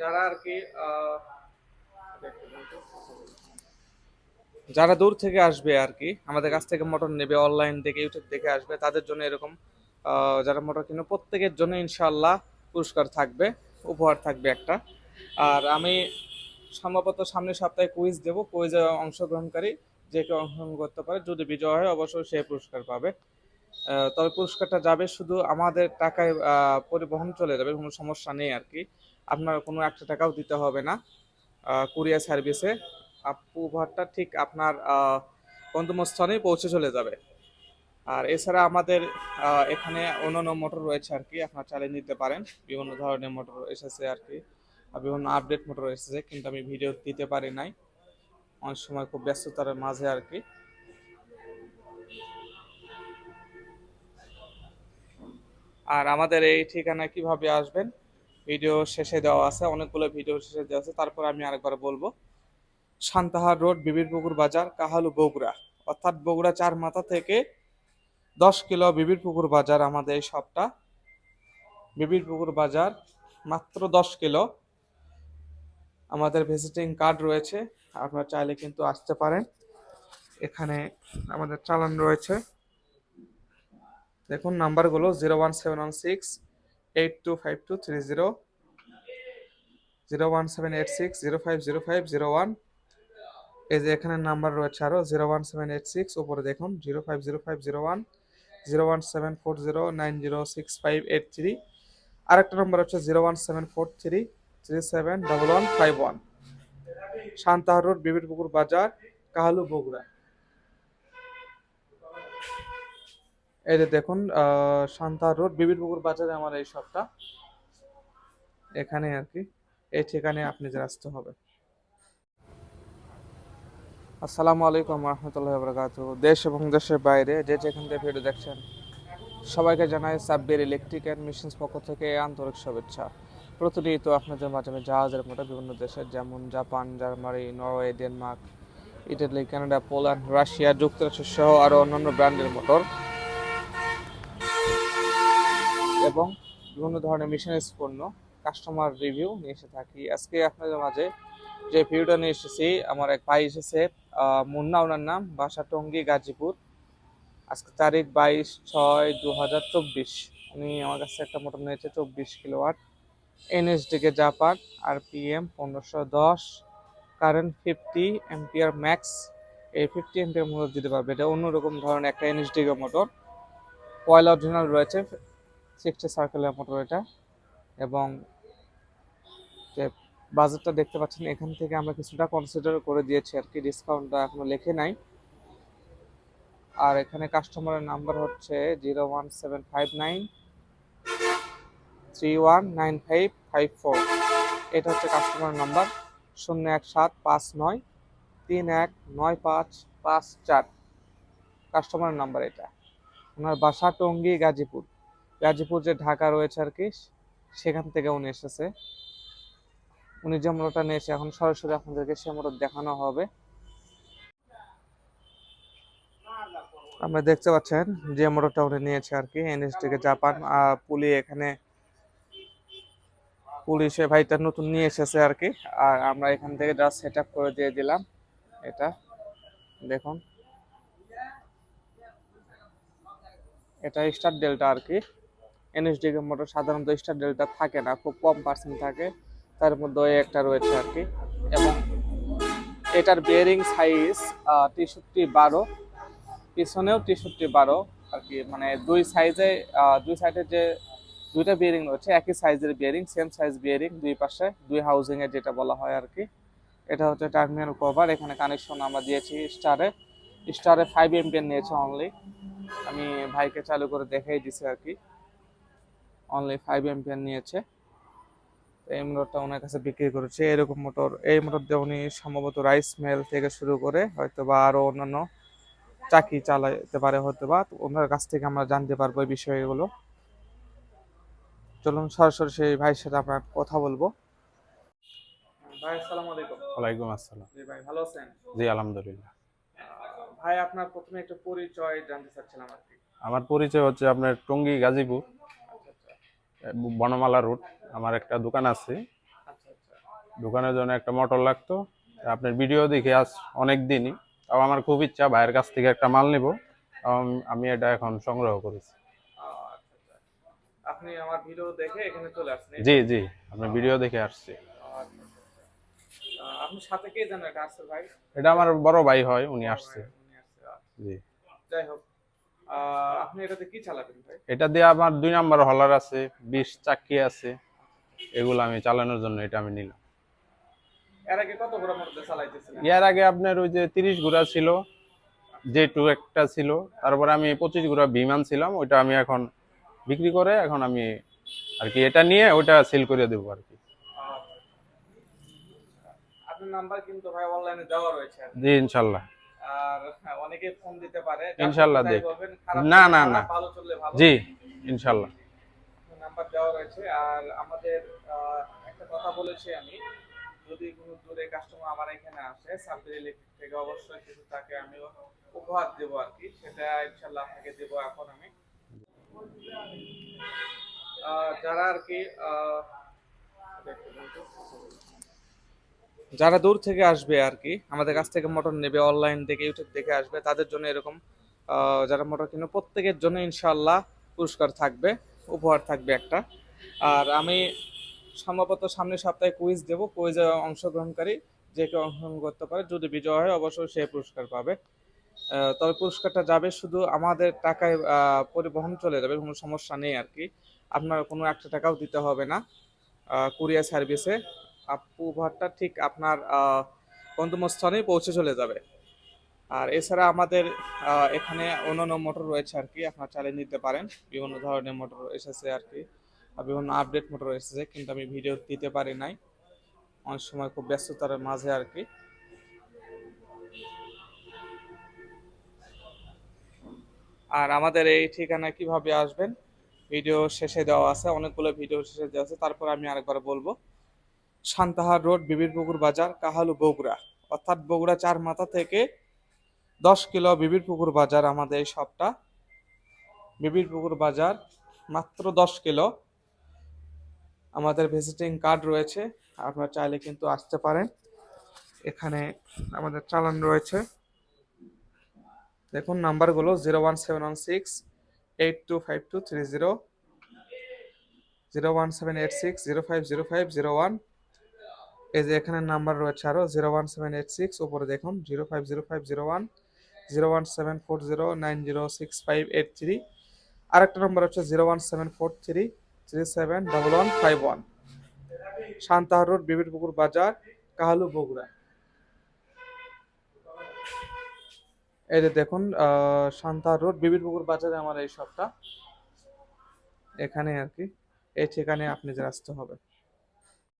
যারা আর কি যারা দূর থেকে আসবে আর কি, আমাদের কাছ থেকে মোটর নেবে অনলাইন থেকে ইউটিউব দেখে আসবে, তাদের জন্য এরকম যারা মোটর কিনবে, প্রত্যেকের জন্য ইনশাল্লাহ পুরস্কার থাকবে, উপহার থাকবে একটা। আর আমি সম্ভবত সামনের সপ্তাহে কুইজ দেবো কুইজে অংশগ্রহণকারী যে কেউ অংশগ্রহণ করতে পারে, যদি বিজয় হয়, অবশ্যই সে পুরস্কার পাবে। তবে পুরস্কারটা যাবে শুধু আমাদের টাকায় পরিবহন চলে যাবে কোনো সমস্যা নেই আর কি আপনার কোনো একটা টাকাও দিতে হবে না কুরিয়ার সার্ভিসে। উপহারটা ঠিক আপনার আহ, গন্তব্যস্থানে পৌঁছে চলে যাবে। আর এছাড়া আমাদের এখানে অন্যান্য মোটর রয়েছে আর কি আপনারা চালিয়ে নিতে পারেন। বিভিন্ন ধরনের মোটর এসেছে আর কি বিভিন্ন আপডেট মোটর এসেছে কিন্তু আমি ভিডিও দিতে পারি নাই। অনেক সময় খুব ব্যস্ততার মাঝে আর কি আর আমাদের এই ঠিকানায় কীভাবে আসবেন? ভিডিও শেষে দেওয়া আছে, অনেকগুলো ভিডিও শেষে দেওয়া আছে। তারপর আমি আরেকবার বলব, সান্তাহার রোড বিবিরপুকুর বাজার, কাহালু বগুড়া। অর্থাৎ বগুড়া চার মাথা থেকে দশ কিলো বিবিরপুকুর বাজার আমাদের এই শপটা। বিবিরপুকুর বাজার মাত্র দশ কিলো। আমাদের ভিজিটিং কার্ড রয়েছে, আপনারা চাইলে কিন্তু আসতে পারেন। এখানে আমাদের চালান রয়েছে। দেখুন নাম্বারগুলো zero one seven one six eight two five two three zero zero one seven eight six zero five zero five zero one এই যে এখানে নাম্বার রয়েছে আরও zero one seven eight six উপরে দেখুন zero five zero five zero one zero one seven four zero nine zero six five eight three আরেকটা number হচ্ছে zero one seven four three three seven double one five one Santahar road Bibirpukur বাজার, কাহালু বগুড়া। এই যে দেখুন Santahar road, Bibirpukur বাজারে আমার এই শপটা এখানে আর কি, এই ঠিকানায় আপনি যে আসতে হবে। আসসালামু আলাইকুম রহমতুল্লাহ বরকাত দেশ এবং দেশের বাইরে যে যেখান থেকে ভিডিও দেখছেন, সবাইকে জানাই সাব্বির ইলেকট্রিক অ্যান্ড মেশিনস পক্ষ থেকে আন্তরিক শুভেচ্ছা। প্রতিনিয়ত আপনাদের মাধ্যমে জাহাজের মতো বিভিন্ন দেশের যেমন Japan, Germany, Norway, Denmark, Italy, Canada, Poland, Russia, যুক্তরাষ্ট্র সহ আরও অন্যান্য ব্র্যান্ডের মোটর এবং বিভিন্ন ধরনের মেশিনারিজ পণ্য কাস্টমার রিভিউ নিয়ে এসে থাকি। আজকে আপনাদের মাঝে যে ভিডিওটা নিয়ে এসেছি, আমার এক ভাই এসেছে মুন্না, ওনার নাম, বাসা টঙ্গী, গাজীপুর। আজকে তারিখ বাইশ ছয় দু হাজার চব্বিশ। উনি আমার কাছে একটা মোটর নিয়েছে, চব্বিশ কিলোওয়াট এনএসডিকে জাপান আর পিএম পনেরোশো দশ কারেন্ট ফিফটি এম্পিয়ার ম্যাক্স এই ফিফটি এম্পিয়ার মোটর দিতে পারবে। এটা অন্যরকম ধরনের একটা এনএসডিকে মোটর পয়লা অরিজিনাল রয়েছে সিক্সটি সার্কেলের মোটর এটা। এবং যে বাজেটটা দেখতে পাচ্ছেন, এখান থেকে আমরা কিছুটা কনসিডার করে দিয়েছি আর কি ডিসকাউন্টটা এখনও লেখে নাই। আর এখানে কাস্টমারের নাম্বার হচ্ছে zero one seven five nine three one nine five five four এটা হচ্ছে কাস্টমারের নাম্বার শূন্য এক সাত পাঁচ নয় তিন এক নয় পাঁচ পাঁচ চার কাস্টমারের নাম্বার এটা। ওনার বাসা টঙ্গী গাজীপুর। গাজীপুর যে ঢাকা রয়েছে আর কি, সেখান থেকে উনি এসেছে। উনি যে মোটরটা নিয়েছে, এখন সরাসরি আপনাদেরকে সে মোটর দেখানো হবে। আমরা দেখতে পাচ্ছেন যে মোটরটা উনি নিয়েছে আর কি এনএস থেকে জাপান পুলি এখানে পুলিশে ভাইটা নতুন নিয়ে এসেছে আর কি। আর আমরা এখান থেকে জাস্ট সেট করে দিয়ে দিলাম, এটা দেখুন। এটা স্টার ডেল্টা আর কি। এনএসডি মোটর সাধারণত স্টার ডেল্টা থাকে না, খুব কম পার্সেন্ট থাকে। তার মধ্যে একটা রয়েছে আর কি। এবং এটার বিয়ারিং সাইজ তেষট্টি বারো, পিছনেও তেষট্টি বারো আর কি। মানে দুই সাইজে দুই সাইডে যে দুইটা বিয়ারিং রয়েছে, একই সাইজের বিয়ারিং সেম সাইজ বিয়ারিং দুই পাশে, দুই হাউজিং এর যেটা বলা হয় আর কি। এটা হচ্ছে টার্মিনাল কভার এখানে কানেকশন আমরা দিয়েছি স্টারে স্টারে ফাইভ এমপিএন নিয়েছে অনলি আমি ভাইকে চালু করে দেখাই দিছি আর কি। অনলি ফাইভ এমপিএন নিয়েছে। এই মোটরটা ওনার কাছে বিক্রি করেছে। এরকম মোটর এই মোটর দিয়ে উনি সম্ভবত রাইস মেল থেকে শুরু করে হয়তো বা আরও অন্যান্য চাকি চালাতে পারে হয়তো বা ওনার কাছ থেকে আমরা জানতে পারব এই বিষয়গুলো। চলুন সরাসরি সেই ভাইয়ের সাথে আপনার কথা বলব। ভাই আসসালামু আলাইকুম। ওয়ালাইকুম আসসালাম। জি ভাই ভালো আছেন? জি আলহামদুলিল্লাহ। ভাই আপনার প্রথমে একটু পরিচয় জানতে চাচ্ছিলাম আর কি। আমার পরিচয় হচ্ছে আপনার টঙ্গী গাজীপুর। বনমালা রোড আমার একটা দোকান আছে। দোকানের জন্য একটা মোটর লাগতো আপনার ভিডিও দেখে আজ অনেক দিনই তাও আমার খুব ইচ্ছা ভাইয়ের কাছ থেকে একটা মাল নিব আমি এটা এখন সংগ্রহ করেছি। আপনি আমার ভিডিও দেখে এখানে চলে আসছেন জি জি আপনার ভিডিও দেখে আসছি। আপনি সাথে কে জানেন? আসছে ভাই? এটা আমার বড় ভাই হয় উনি আসছে আচ্ছা। জি। যাই হোক আপনি এটাতে কি চালাবেন ভাই? এটা দিয়ে আমার দুই নাম্বার হলার আছে বিশ চাক্কি আছে। এগুলো আমি চালানোর জন্য এটা আমি নিলাম। এর আগে কত ঘোড়া মোটর চালাইতেছিলেন? ইয়ার আগে আপনার ওই যে তিরিশ ঘোড়া ছিল যে টু একটা ছিল তারপরে আমি পঁচিশ ঘোড়া বিমান ছিলাম ওইটা আমি এখন বিক্রি করে এখন আমি আর কি এটা নিয়ে ওইটা সেল করে দেবো আর কি। আপনার নাম্বার কিন্তু ভাই অনলাইনে দেওয়া রয়েছে। জি ইনশাল্লাহ। আর হ্যাঁ, অনেকে ফোন দিতে পারে। ইনশাল্লাহ যার দেখ। না, না, না। ভালো চললে ভালো। জি ইনশাল্লাহ। নাম্বার দেওয়া রয়েছে। আর আমাদের একটা কথা বলেছি আমি। যদি কোনো দূরে কাস্টমার আমার এখানে আসে ইলেকট্রিক থেকে অবশ্যই কিছু তাকে আমি উপহার দেবো আর কি। সেটা ইনশাল্লাহ আপনাকে দেবো এখন আমি। যারা আর কি আহ, যারা দূর থেকে আসবে আর কি, আমাদের কাছ থেকে মোটর নেবে অনলাইন দেখে ইউটিউব দেখে আসবে, তাদের জন্য এরকম যারা মোটর কিনবে, প্রত্যেকের জন্য ইনশাল্লাহ পুরস্কার থাকবে, উপহার থাকবে একটা। আর আমি সম্ভবত সামনের সপ্তাহে কুইজ দেব কুইজে অংশগ্রহণকারী যে কেউ অংশগ্রহণ করতে পারে, যদি বিজয় হয়, অবশ্যই সে পুরস্কার পাবে। তবে পুরস্কারটা যাবে শুধু আমাদের টাকায় পরিবহন চলে যাবে, কোনো সমস্যা নেই আর কি। আপনার কোনো একটা টাকাও দিতে হবে না কুরিয়ার সার্ভিসে আপু উপহারটা ঠিক আপনার গন্তব্যস্থানে পৌঁছে চলে যাবে। আর এছাড়া আমাদের এখানে অন্যান্য মোটর রয়েছে আর কি, আপনারা চালিয়ে নিতে পারেন। বিভিন্ন ধরনের মোটর এসেছে আর কি বিভিন্ন আপডেট মোটর এসেছে, কিন্তু আমি ভিডিও দিতে পারি নাই। অনেক সময় খুব ব্যস্ততার মাঝে আর কি। আর আমাদের এই ঠিকানায় কীভাবে আসবেন? ভিডিও শেষে দেওয়া আছে, অনেকগুলো ভিডিও শেষে দেওয়া আছে, তারপর আমি আরেকবার বলব। সান্তাহার রোড, বিবিরপুকুর বাজার, কাহালু বগুড়া। অর্থাৎ বগুড়া চার মাথা থেকে দশ কিলো বিবিরপুকুর বাজার আমাদের এই শপটা। বিবিরপুকুর বাজার মাত্র দশ কিলো। আমাদের ভিজিটিং কার্ড রয়েছে, আপনারা চাইলে কিন্তু আসতে পারেন। এখানে আমাদের চালান রয়েছে। দেখুন, নাম্বারগুলো zero one seven one six eight two five two three zero. Zero one seven eight six zero five zero five zero one. এই যে এখানে নাম্বার রয়েছে আরও zero one seven eight six উপরে দেখুন zero five zero five zero one zero one seven four zero nine zero six five eight three আরেকটা number হচ্ছে zero one seven four three three seven double one five one Santahar road, Bibirpukur বাজার, কাহালু বগুড়া। এই যে দেখুন Santahar road, Bibirpukur বাজারে আমার এই শপটা এখানে আর কি। এই ঠিকানায় আপনি যে আসতে হবে।